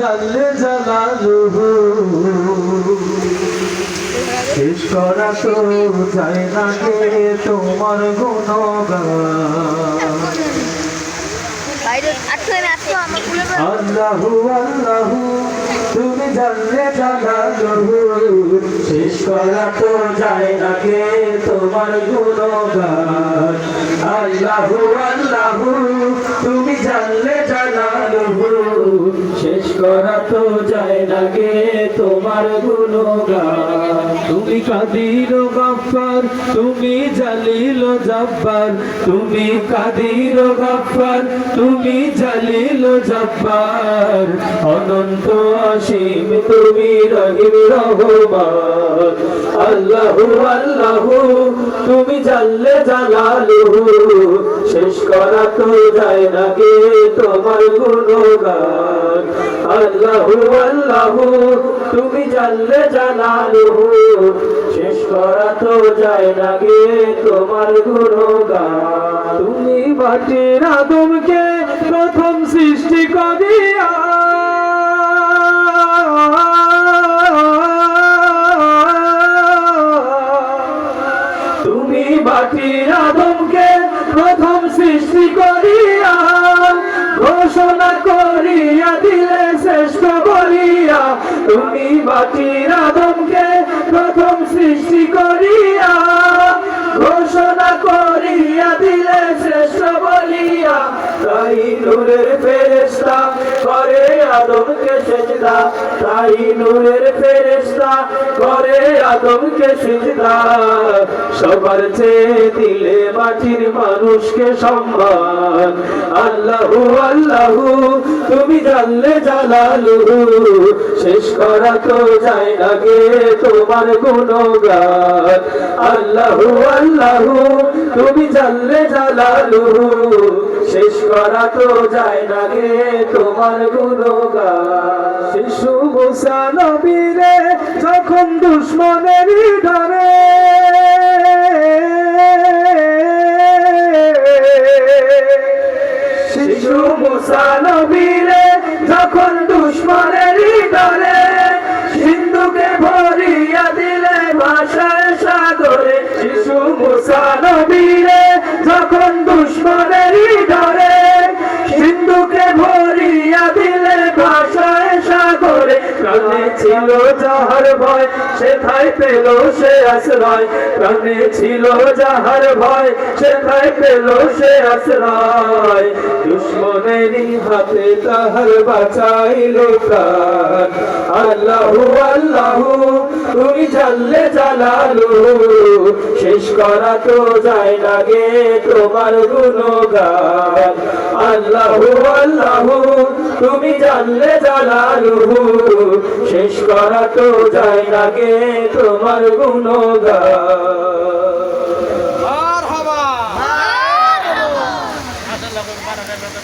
জানলে জালালুহু শেষ করা তো যায় না গে তোমার গুণগান। আল্লাহু আল্লাহু তুমি জানলে জানালহু শেষ করা তো যায় না গে তোমার গুণগান। আল্লাহু আল্লাহু তুমি জানলে জানালহু করা তো যায় না গে তোমার গুণগান। তুমি কাদির গফার তুমি জালিল জব্বার। তুমি কাদির গফার তুমি জালিল জব্বার। অনন্ত অসীম তুমি রহিম রহমান। আল্লাহু আল্লাহু, তুমি জানলে জালালুহু শেষ করা তো যায় না গে তোমার গুণগান। আল্লাহু আল্লাহু, তুমি জানলে জালালুহু শেষ করা তো যায় না গে তোমার গুণগান। তুমি মাটির আদমকে তুমি মাটির আদমকে প্রথম সৃষ্টি করিয়া, ঘোষণা করিয়া দিলে শ্রেষ্ঠ বলিয়া, তুমি মাটির আদমকে প্রথম সৃষ্টি করিয়া, ঘোষণা করিয়া দিলে শ্রেষ্ঠ তাই নূরের ফেরেস্তা করে আদমকে সেজদা, তাই নূরের ফেরেস্তা করে আদমকে সেজদা। সবার চেয়ে দিলে মাটির মানুষকে সম্মান। আল্লাহু আল্লাহু, তুমি জানলে জালালুহু শেষ করা তো যায় না গে তোমার গুণগান। আল্লাহু আল্লাহু জানলে জালালুহু শেষ করা তো যায় না গে তোমার গুণগান। শিশু মুসা নবীরে যখন দুশ্মনেরই ধরে, শিশু মুসা নবীরে যখন ছিল যাহার ভয়, সেথায় পেল সে আশ্রয়। প্রাণে ছিল যাহার ভয়, সেথায় পেল সে আশ্রয়। দুশ্মনেরই হাতে তাহার বাঁচাইল প্রাণ। আল্লাহু আল্লাহু তুমি জানলে জালালু। শেষ করা তো যায় না গে তোমার গুণগান। আল্লাহু আল্লাহু, তুমি জানলে জালালু। শেষ করা তো যায় না গে তোমার গুণগান।